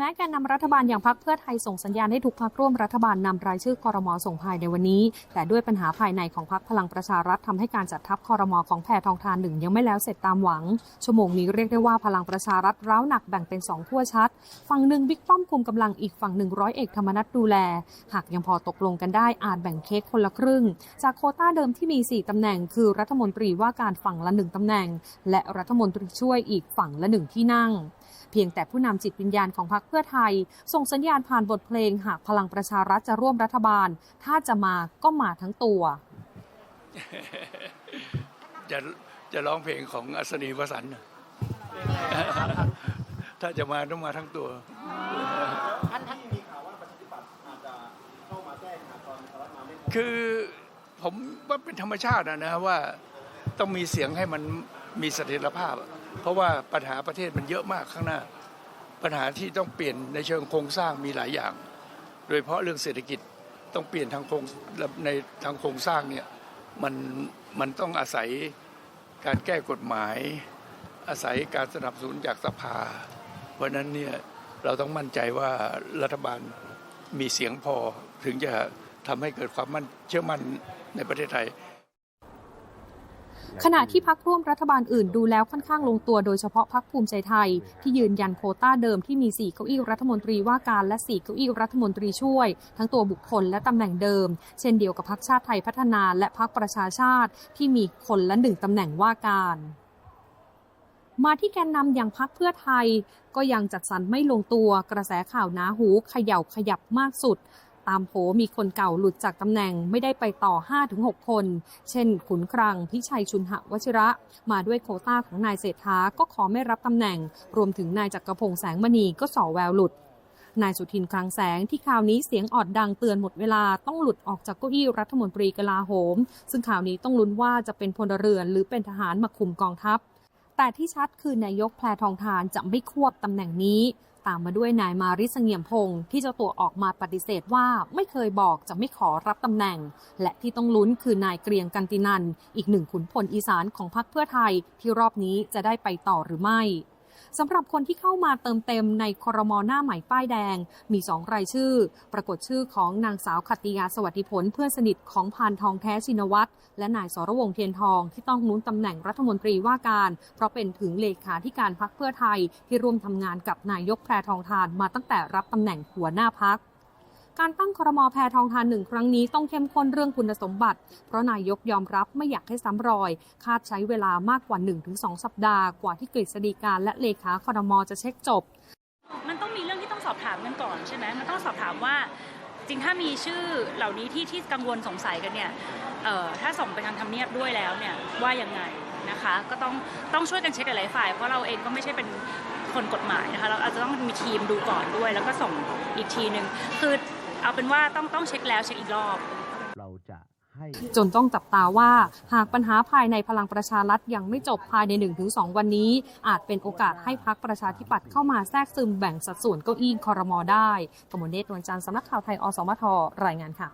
แม้แกนนำรัฐบาลอย่างพรรคเพื่อไทยส่งสัญญาณให้ทุกพรรคร่วมรัฐบาลนำรายชื่อคอรมอส่งภายในวันนี้ แต่ด้วยปัญหาภายในของพรรคพลังประชารัฐทำให้การจัดทัพคอรมอของแพทองทานหนึ่งยังไม่แล้วเสร็จตามหวัง ชั่วโมงนี้เรียกได้ว่าพลังประชารัฐร้าวหนักแบ่งเป็นสองขั้วชัด ฝั่งหนึ่งบิ๊กป้อมคุมกำลังอีกฝั่งหนึ่งร้อยเอกธรรมนัฐดูแล หากยังพอตกลงกันได้อาจแบ่งเค้กคนละครึ่ง จากโคต้าเดิมที่มี 4ตำแหน่ง คือรัฐมนตรีว่าการฝั่งละหนึ่งตำแหน่ง และรัฐมนตรีช่วยอีกฝั่งละหนึ่งที่นั่ง เพียงแต่ผู้นำจิตวิญญาณของพรรคเพื่อไทย ส่งสัญญาณผ่านบทเพลงหากพลังประชารัฐจะร่วมรัฐบาล ถ้าจะมาก็มาทั้งตัว จะจะร้องเพลงของอัศนีวสันต์ถ้าจะมาต้องมาทั้งตัวคือผมว่าเป็นธรรมชาตินะนะว่าต้องมีเสียงให้มันมีเสถียรภาพ เพราะว่าปัญหาประเทศมันเยอะมากข้างหน้า ปัญหาที่ต้องเปลี่ยนในเชิงโครงสร้างมีหลายอย่าง โดยเฉพาะเรื่องเศรษฐกิจต้องเปลี่ยนทางโครงในทางโครงสร้างเนี่ยมันมันต้องอาศัยการแก้กฎหมาย อาศัยการสนับสนุนจากสภา เพราะนั้นเนี่ยเราต้องมั่นใจว่ารัฐบาลมีเสียงพอถึงจะทำให้เกิดความมั่นเชื่อมั่นในประเทศไทย ขณะที่พักร่วมรัฐบาลอื่นดูแล้วค่อนข้างลงตัวโดยเฉพาะพักภูมิใจไทย ที่ยืนยันโควต้าเดิมที่มี 4 เก้าอี้รัฐมนตรีว่าการและ 4 เก้าอี้รัฐมนตรีช่วย ทั้งตัวบุคคลและตำแหน่งเดิม เช่นเดียวกับพักชาติไทยพัฒนาและพักประชาชาติ ที่มีคนละหนึ่งตำแหน่งว่าการมาที่แกนนำอย่างพักเพื่อไทย ก็ยังจัดสรรไม่ลงตัวกระแสข่าวหนาหูเขย่าขยับมากสุด ตามโผมีคนเก่าหลุดจากตำแหน่งไม่ได้ไปต่อ 5-6 คน เช่น ขุนครัง พิชัยชุนหวชิระ มาด้วยโคต้าของนายเศรษฐาก็ขอไม่รับตำแหน่ง รวมถึงนายจักรพงษ์แสงมณีก็ส่อแววหลุดนายสุทินคลังแสงที่คราวนี้เสียงออดดังเตือนหมดเวลาต้องหลุดออกจากเก้าอี้รัฐมนตรีกลาโหม ซึ่งข่าวนี้ต้องลุ้นว่าจะเป็นพลเรือนหรือเป็นทหารมาคุมกองทัพ แต่ที่ชัดคือนายกแพรทองทานจะไม่ควบตำแหน่งนี้ ตามมาด้วยนายมาริสเงียมพงศ์ที่เจ้าตัวออกมาปฏิเสธว่าไม่เคยบอกจะไม่ขอรับตำแหน่ง และที่ต้องลุ้นคือนายเกรียงกันตินัน อีกหนึ่งขุนพลอีสานของพรรคเพื่อไทยที่รอบนี้จะได้ไปต่อหรือไม่ สำหรับคนที่เข้ามาเติมเต็มในคอรมอหน้าใหม่ป้ายแดง มีสองรายชื่อ ปรากฏชื่อของนางสาวขัตติยาสวัสดิผลเพื่อนสนิทของพานทองแท้ชินวัตรและนายสรวงเทียนทองที่ต้องนุ้นตำแหน่งรัฐมนตรีว่าการ เพราะเป็นถึงเลขาธิการพักเพื่อไทยที่ร่วมทำงานกับนายกแพรทองทานมาตั้งแต่รับตำแหน่งหัวหน้าพัก การตั้งครมแพทองทานหนึ่งครั้งนี้ต้องเข้มข้นเรื่องคุณสมบัติ เพราะนายกยอมรับไม่อยากให้ซ้ำรอย คาดใช้เวลามากกว่า 1-2 สัปดาห์ กว่าที่กฤษฎีการและเลขาครมจะเช็คจบ มันต้องมีเรื่องที่ต้องสอบถามกันก่อนใช่ไหมมันต้องสอบถามว่าจริงถ้ามีชื่อเหล่านี้ที่ที่กังวลสงสัยกันเนี่ยถ้าส่งไปทางทำเนียบด้วยแล้วเนี่ยว่ายังไงนะคะก็ต้องต้องช่วยกันเช็คหลายฝ่าย เพราะเราเองก็ไม่ใช่เป็นคนกฎหมายนะคะเราอาจจะต้องมีทีมดูก่อนด้วย แล้วก็ส่งอีกทีหนึ่งคือ เอาเป็นว่าต้องต้องเช็คแล้วเช็คอีกรอบ เราจะจนต้องจับตาว่าหากปัญหาภายในพลังประชารัฐยังไม่จบภายใน 1-2 วันนี้ อาจเป็นโอกาสให้พักประชาธิปัตย์เข้ามาแทรกซึมแบ่งสัดส่วนเก้าอี้คอรมอได้กมลเนตรนวลจันทร์สำนักข่าวไทยอสมทรายงานค่ะ